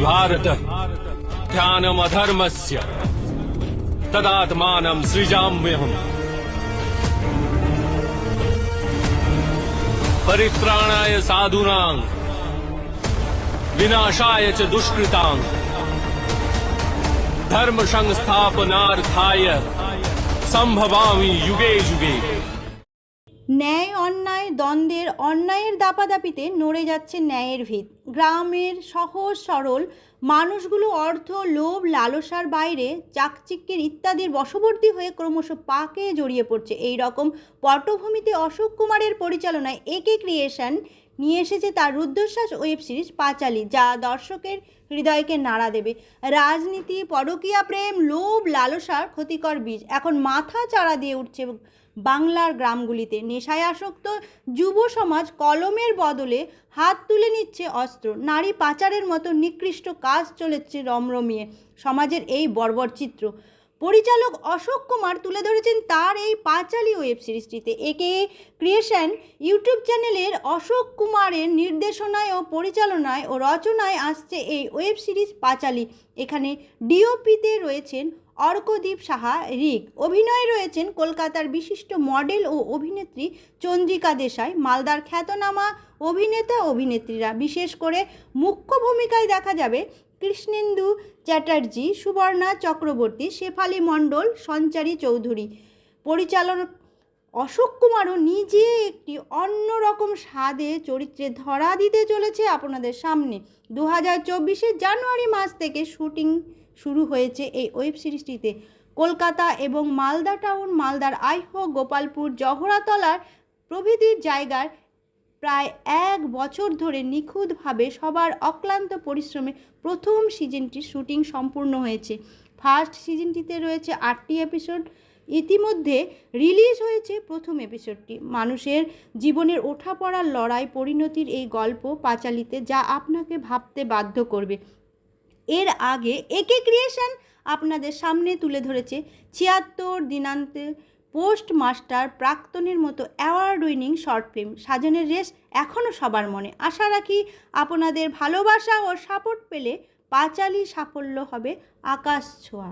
भारत ध्यानमधर्मस्य तदात्मानं सृजाम्यहम्। परित्राणाय साधूनां विनाशाय च दुष्कृतां धर्म संस्थापनार्थाय संभवामि युगे युगे। ন্যায় অন্যায়, দ্বন্দ্বের অন্যায়ের দাপাদাপিতে নড়ে যাচ্ছে ন্যায়ের ভিত। গ্রামের সহজ সরল মানুষগুলো অর্থ, লোভ, লালসার বাইরে চাকচিক্যের ইত্যাদির বশবর্তী হয়ে ক্রমশ পাকে জড়িয়ে পড়ছে। এই রকম পটভূমিতে অশোক কুমারের পরিচালনায় একে ক্রিয়েশন নিয়ে এসেছে তার রুদ্ধশ্বাস ওয়েব সিরিজ পাঁচালী, যা দর্শকের হৃদয়কে নাড়া দেবে। রাজনীতি, পরকীয়া প্রেম, লোভ, লালসার ক্ষতিকর বীজ, এখন মাথা চাড়া দিয়ে উঠছে বাংলার গ্রামগুলিতে। নেশায় আসক্ত যুব সমাজ কলমের বদলে হাত তুলে নিচ্ছে অস্ত্র। নারী পাচারের মতো নিকৃষ্ট কাজ চলেছে রমরমিয়ে সমাজের এই বর্বর চিত্র। পরিচালক অশোক কুমার তুলে ধরেছেন তার এই পাঁচালী ওয়েব সিরিজটিতে। একে ক্রিয়েশন ইউটিউব চ্যানেলের অশোক কুমারের নির্দেশনায় ও পরিচালনায় ও রচনায় আসছে এই ওয়েব সিরিজ পাঁচালী। এখানে ডিওপিতে রয়েছেন অর্কদীপ সাহা রিক অভিনয়ে রয়েছেন কলকাতার বিশিষ্ট মডেল ও অভিনেত্রী চন্দ্রিকা দেশাই। মালদার খ্যাতনামা অভিনেতা অভিনেত্রীরা বিশেষ করে মুখ্য ভূমিকায় দেখা যাবে কৃষ্ণেন্দু চ্যাটার্জি, সুবর্ণা চক্রবর্তী, শেফালি মণ্ডল, সঞ্চারী চৌধুরী। পরিচালক অশোক কুমারও নিজে একটি অন্যরকম স্বাদে চরিত্রে ধরা দিতে চলেছে আপনাদের সামনে। দু হাজার চব্বিশের জানুয়ারি মাস থেকে শুটিং শুরু হয়েছে এই ওয়েব সিরিজটিতে। কলকাতা এবং মালদা টাউন, মালদার আইহো, গোপালপুর জহরাতলার প্রভৃতির জায়গার প্রায় এক বছর ধরে নিখুঁতভাবে সবার অক্লান্ত পরিশ্রমে প্রথম সিজনটির শুটিং সম্পূর্ণ হয়েছে। ফার্স্ট সিজনটিতে রয়েছে আটটি এপিসোড। ইতিমধ্যে রিলিজ হয়েছে প্রথম এপিসোডটি। মানুষের জীবনের ওঠাপড়ার লড়াই পরিণতির এই গল্প পাঁচালিতে যা আপনাকে ভাবতে বাধ্য করবে। এর আগে একে ক্রিয়েশন আপনাদের সামনে তুলে ধরেছে ছিয়াত্তর দিনান্তে পোস্ট মাস্টার প্রাক্তনের মতো অ্যাওয়ার্ড উইনিং শর্ট ফিল্ম সাজনের রেস এখনও সবার মনে। আশা রাখি আপনাদের ভালোবাসা ও সাপোর্ট পেলে পাঁচালি সাফল্য হবে আকাশ ছোঁয়া।